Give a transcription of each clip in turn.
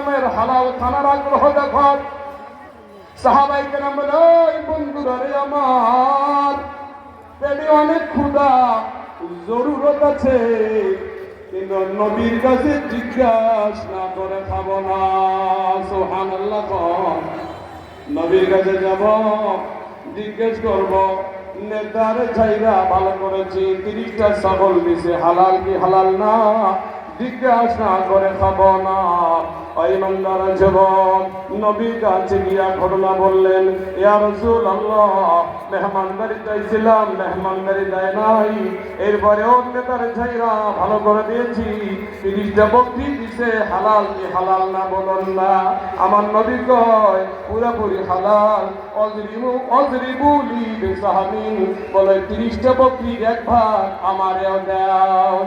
কেরামের হালাল খানার আগ্রহ দেখো সাহাবাই কেরাম বলে, ওই বন্ধুরা রে আমার, পেটে অনেক ক্ষুধা, জরুরত আছে। কিন্তু নবীর কাছে জিজ্ঞাসা করে খাব না। সোহান নবীর কাছে যাব, জিজ্ঞেস করব, নেতার চাইরা ভালো করেছি, তিরিশটা দিছে, হালাল কি হালাল না? না। ঘটনা বললেন, ইয়া ভালো করে দিয়েছি। তিরিশটা বকরি দিছে, হালাল কি হালাল না বলুন না। আমার নবী কয়, পুরাপুরি হালাল। অজরিবু অজরিবুলি বেসাহামিন বলে, তিরিশটা বকরির এক ভাগ আমারেও দাও।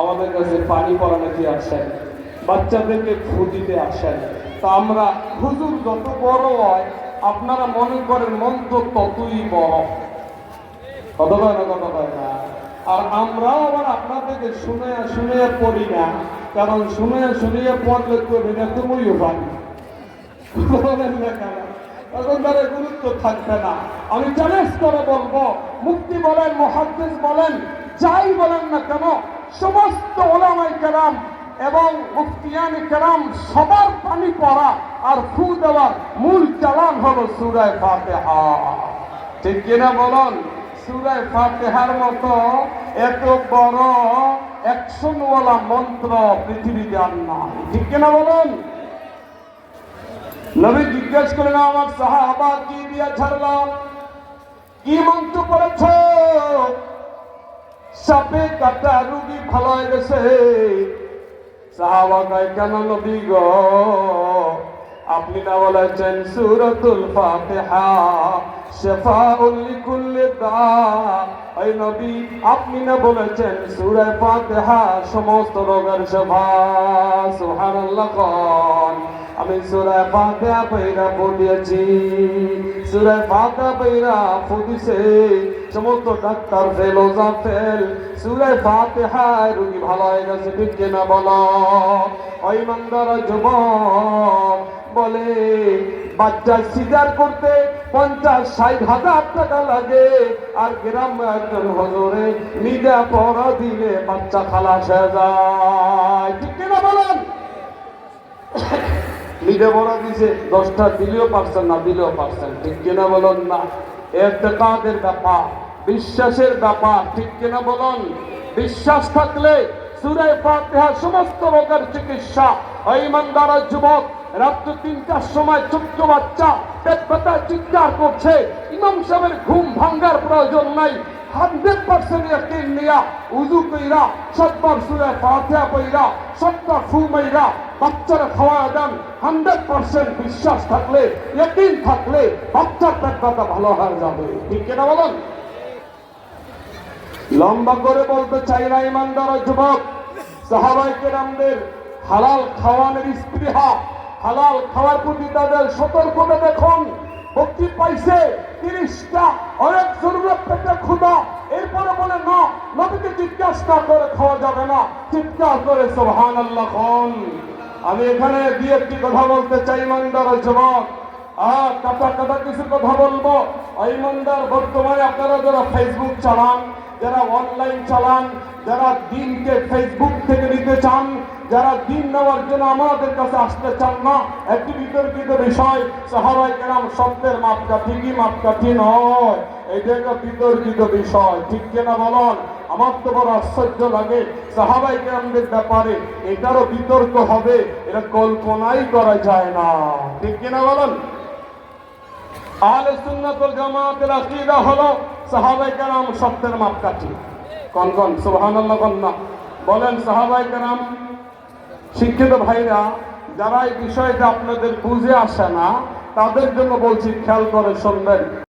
আমাদের কাছে পানি পড়ানোতে আসেন, বাচ্চাদেরকে দিতে আসেন। তা আমরা হুজুর যত বড় হয়, আপনারা মনে করেন মন্ত্র ততই বড়। কত কয় না কত কয় না? আর আমরাও আবার আপনাদেরকে শুনে শুনে পড়ি না, কারণ শুনে, শুনিয়ে পড়লে তো এটা তুমিও পারি না? তখন তার গুরুত্ব থাকবে না। আমি চ্যালেঞ্জ করে বলব, মুক্তি বলেন মহাদ্দেশ বলেন, যাই বলেন না কেন সমস্ত ওলামাই কেরাম এবং মুফতিয়ানি কেরাম সবার পানি পড়া আর ফু দেওয়ার মূল চালান হলো সুরায় ফাতেহা। ঠিক কিনা বলুন? সুরায় ফাতেহার মতো এত বড় অ্যাকশনওয়ালা মন্ত্র পৃথিবীতে আর নাই। ঠিক কিনা বলুন? নবী জিজ্ঞেস করলেন, আমার সাহাবা কি দিয়া ছাড়লাম? কি মন্ত্র পড়েছ? সাপে কাটা রুগী ভালো হয়ে গেছে সাহাবা কয়, কেন নবী গো? আপনি না বলেছেন সুরতুল ফাতিহা, শেফাউল লিকুল্লি দা। ওই নবী, আপনি না বলেছেন সূরা ফাতিহা, সমস্ত রোগের শেফা। সুবহানাল্লাহ আমি সূরা ফাতিহা পড়া পড়িয়েছি সূরা ফাতিহা পড়া ফুদিছে, সমস্ত ডাক্তার ফেল, ওজা ফেল। সূরা ফাতিহা রোগী ভালো হয়ে গেছে, ঠিক কিনা বলো? ওই মন্দার বলে, বাচ্চা সিজার করতে পঞ্চাশ ষাট হাজার টাকা লাগে, আর গ্রাম একজন হজরে নিদা পড়া দিলে বাচ্চা খালাস হয়ে যায়, ঠিক নিদে পড়া দিছে, দশটা দিলেও পারছেন না, দিলেও পারছেন। ঠিক কিনা বলুন না? এতেকাদের ব্যাপার, বিশ্বাসের ব্যাপার, ঠিক কিনা বলুন? বিশ্বাস থাকলে সুরায় ফাতিহা সমস্ত রোগের চিকিৎসা। ওই যুবক, রাত্র তিনটার সময় ছোট্ট বাচ্চা পেট ব্যথা চিৎকার করছে। ইমাম সাহেবের ঘুম ভাঙ্গার প্রয়োজন নাই। হান্ড্রেড পার্সেন্ট ইয়াকিন নিয়া উজু কইরা, সত্তর সুরে ফাতিহা কইরা, সত্তর ফু মাইরা বাচ্চারা খাওয়া দেন। হান্ড্রেড পার্সেন্ট বিশ্বাস থাকলে ইয়াকিন থাকলে বাচ্চার পেট ভালো হয়ে যাবে। ঠিক কিনা বলুন? লম্বা করে বলতে চাই না ইমানদার যুবক, সাহাবাই কেরামদের হালাল খাওয়ানোর স্পৃহা, হালাল খাওয়ার প্রতি তাদের সতর্কতা দেখুন। ভক্তি পাইছে, তিরিশটা, অনেক জরুরত পেটে ক্ষুদা এরপরে বলে, না, নবীকে জিজ্ঞাসা করে খাওয়া যাবে না। চিৎকার করে সোহান আল্লাহ খন। আমি এখানে দিয়ে একটি কথা বলতে চাই, ইমানদার যুবক আর কাটা কাটা কিছু কথা বলব। ইমানদার, বর্তমানে আপনারা যারা ফেসবুক চালান, যারা অনলাইন চালান, যারা দিনকে ফেসবুক থেকে নিতে চান যারা দিন নেওয়ার জন্য আমাদের কাছে আসতে চান না, একটি বিতর্কিত বিষয়, সাহাবাই কেরাম শব্দের মাপকাঠি কি মাপকাঠি নয়। এটা একটা বিতর্কিত বিষয়, ঠিক কিনা বলন? আমার তো বড় আশ্চর্য লাগে সাহাবাই কেরামদের ব্যাপারে। এটারও বিতর্ক হবে এটা কল্পনাই করা যায় না। ঠিক কিনা বলন? আহলে সুন্নাত ওয়াল জামাতের আকীদা হলো সাহাবায়ে কেরাম সত্যের মাপকাঠি কোন কোন? সুবহানাল্লাহ না? বলেন সাহাবাই কেরাম। শিক্ষিত ভাইরা, যারা এই বিষয়টা আপনাদের বুঝে আসে না, তাদের জন্য বলছি খেয়াল করে শুনবেন।